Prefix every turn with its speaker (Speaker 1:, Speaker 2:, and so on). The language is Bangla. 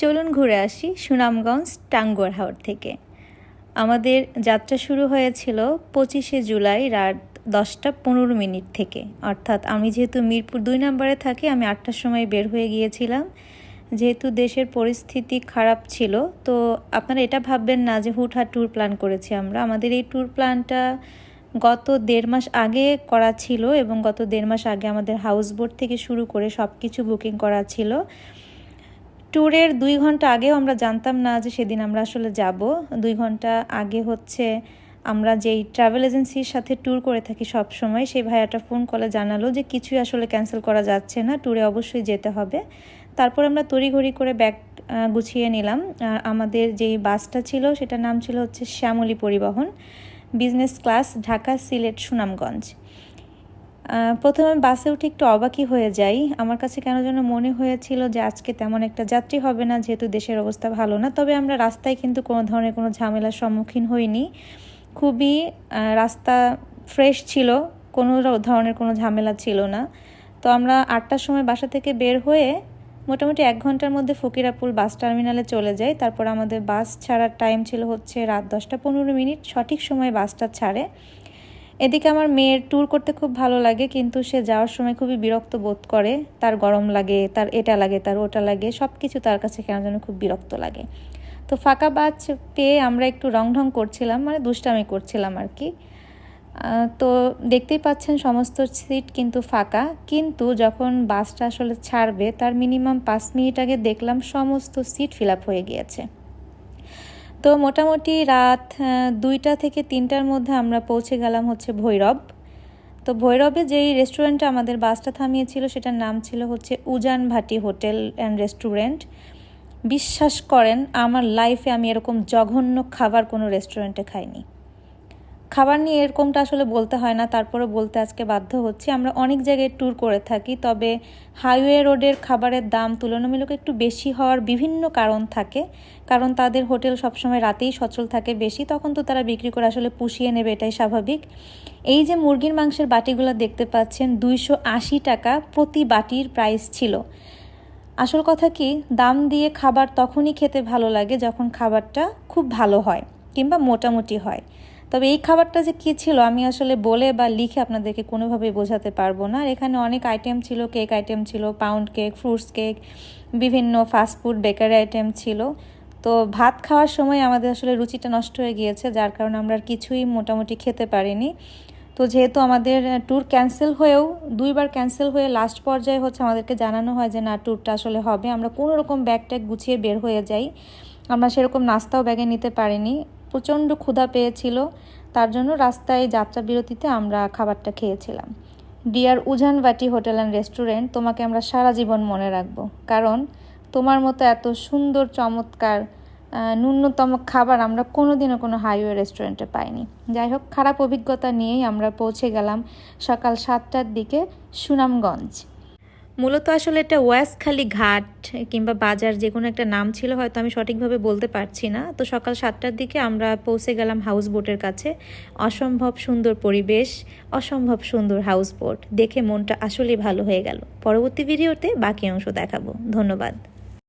Speaker 1: চলুন ঘুরে আসি সুনামগঞ্জ টাঙ্গুয়ার হাওর থেকে। আমাদের যাত্রা শুরু হয়েছিল পঁচিশে জুলাই রাত দশটা পনেরো মিনিট থেকে। অর্থাৎ আমি যেহেতু মিরপুর দুই নম্বরে থাকি, আমি আটটার সময় বের হয়ে গিয়েছিলাম। যেহেতু দেশের পরিস্থিতি খারাপ ছিল, তো আপনারা এটা ভাববেন না যে হুটহাট ট্যুর প্ল্যান করেছি আমরা। আমাদের এই ট্যুর প্ল্যানটা গত দেড় মাস আগে করা ছিল এবং গত দেড় মাস আগে আমাদের হাউস বোট থেকে শুরু করে সব কিছু বুকিং করা ছিল। ট্যুরের দুই ঘণ্টা আগেও আমরা জানতাম না যে সেদিন আমরা আসলে যাব। দুই ঘণ্টা আগে হচ্ছে আমরা যেই ট্রাভেল এজেন্সির সাথে ট্যুর করে থাকি সব সময় সেই ভাইয়াটা ফোন কলে জানালো যে কিছুই আসলে ক্যান্সেল করা যাচ্ছে না ট্যুরে অবশ্যই যেতে হবে। তারপর আমরা তড়িঘড়ি করে ব্যাগ গুছিয়ে নিলাম। আর আমাদের যেই বাসটা ছিল সেটার নাম ছিল হচ্ছে শ্যামলী পরিবহন বিজনেস ক্লাস ঢাকা, সিলেট, সুনামগঞ্জ। প্রথমে বাসে উঠে একটু অবাকই হয়ে যাই। আমার কাছে কেন যেন মনে হয়েছিল যে আজকে তেমন একটা যাত্রী হবে না, যেহেতু দেশের অবস্থা ভালো না। তবে আমরা রাস্তায় কিন্তু কোনো ধরনের কোনো ঝামেলার সম্মুখীন হইনি। খুবই রাস্তা ফ্রেশ ছিল, কোনো ধরনের কোনো ঝামেলা ছিল না। তো আমরা আটটার সময় বাসা থেকে বের হয়ে মোটামুটি এক ঘণ্টার মধ্যে ফকিরাপুল বাস টার্মিনালে চলে যাই। তারপর আমাদের বাস ছাড়ার টাইম ছিল হচ্ছে রাত দশটা পনেরো মিনিট। সঠিক সময় বাসটা ছাড়ে। এদিকে আমার মেয়ের ট্যুর করতে খুব ভালো লাগে, কিন্তু সে যাওয়ার সময় খুবই বিরক্ত বোধ করে। তার গরম লাগে, তার এটা লাগে, তার ওটা লাগে সব কিছু তার কাছে কেন যেন খুব বিরক্ত লাগে। তো ফাঁকা বাস পেয়ে আমরা একটু রং ঢং করছিলাম মানে দুষ্টামি করছিলাম আর কি। তো দেখতেই পাচ্ছেন সমস্ত সিট কিন্তু ফাঁকা, কিন্তু যখন বাসটা আসলে ছাড়বে, তার মিনিমাম পাঁচ মিনিট আগে দেখলাম সমস্ত সিট ফিল আপ হয়ে গিয়েছে। তো মোটামুটি রাত দুইটা থেকে তিনটার মধ্যে আমরা পৌঁছে গেলাম হচ্ছে ভৈরব। তো ভৈরবে যেই রেস্টুরেন্টে আমাদের বাসটা থামিয়েছিল, সেটার নাম ছিল হচ্ছে উজান ভাটি হোটেল অ্যান্ড রেস্টুরেন্ট বিশ্বাস করেন, আমার লাইফে আমি এরকম জঘন্য খাবার কোনো রেস্টুরেন্টে খাইনি। খাবার নিয়ে এরকমটা আসলে বলতে হয় না তারপরে বলতে আজকে বাধ্য হচ্ছি। আমরা অনেক জায়গায় ট্যুর করে থাকি, তবে হাইওয়ে রোডের খাবারের দাম তুলনামূলক একটু বেশি হওয়ার বিভিন্ন কারণ থাকে। কারণ তাদের হোটেল সবসময় রাতেই সচল থাকে বেশি, তখন তো তারা বিক্রি করে আসলে পুষিয়ে নেবে, এটাই স্বাভাবিক। এই যে মুরগির মাংসের বাটিগুলো দেখতে পাচ্ছেন, দুইশো আশি টাকা প্রতি বাটির প্রাইস ছিল। আসল কথা কি, দাম দিয়ে খাবার তখনই খেতে ভালো লাগে যখন খাবারটা খুব ভালো হয় কিংবা মোটামুটি হয়। তবে এই খাবারটা যে কী ছিল, আমি আসলে বলে বা লিখে আপনাদেরকে কোনোভাবেই বোঝাতে পারব না। আর এখানে অনেক আইটেম ছিল কেক আইটেম ছিল পাউন্ড কেক ফ্রুটস কেক বিভিন্ন ফাস্টফুড বেকারি আইটেম ছিল। তো ভাত খাওয়ার সময় আমাদের আসলে রুচিটা নষ্ট হয়ে গিয়েছে, যার কারণে আমরা আর কিছুই মোটামুটি খেতে পারিনি। তো যেহেতু আমাদের ট্যুর ক্যান্সেল হয়েও, দুইবার ক্যান্সেল হয়ে লাস্ট পর্যায়ে হচ্ছে আমাদেরকে জানানো হয় যে, না ট্যুরটা আসলে হবে। আমরা কোনো রকম ব্যাগ ট্যাগ গুছিয়ে বের হয়ে যাই। আমরা সেরকম নাস্তাও ব্যাগে নিতে পারিনি। প্রচণ্ড ক্ষুধা পেয়েছিল। তার জন্য রাস্তায় যাত্রা বিরতিতে আমরা খাবারটা খেয়েছিলাম। Dear Ujanbati hotel and restaurant, তোমাকে আমরা সারা জীবন মনে রাখব। কারণ তোমার মতো এত সুন্দর, চমৎকার ন্যূনতম খাবার আমরা কোনোদিনও কোনো হাইওয়ে রেস্টুরেন্টে পাইনি। যাই হোক, খারাপ অভিজ্ঞতা নিয়েই আমরা পৌঁছে গেলাম সকাল সাতটার দিকে সুনামগঞ্জ। মূলত আসলে এটা ওয়াসখালি ঘাট কিংবা বাজার যে কোনো একটা নাম ছিল হয়তো আমি সঠিকভাবে বলতে পারছি না। তো সকাল সাতটার দিকে আমরা পৌঁছে গেলাম হাউস বোটের কাছে। অসম্ভব সুন্দর পরিবেশ, অসম্ভব সুন্দর হাউস বোট দেখে মনটা আসলেই ভালো হয়ে গেল। পরবর্তী ভিডিওতে বাকি অংশ দেখাবো। ধন্যবাদ।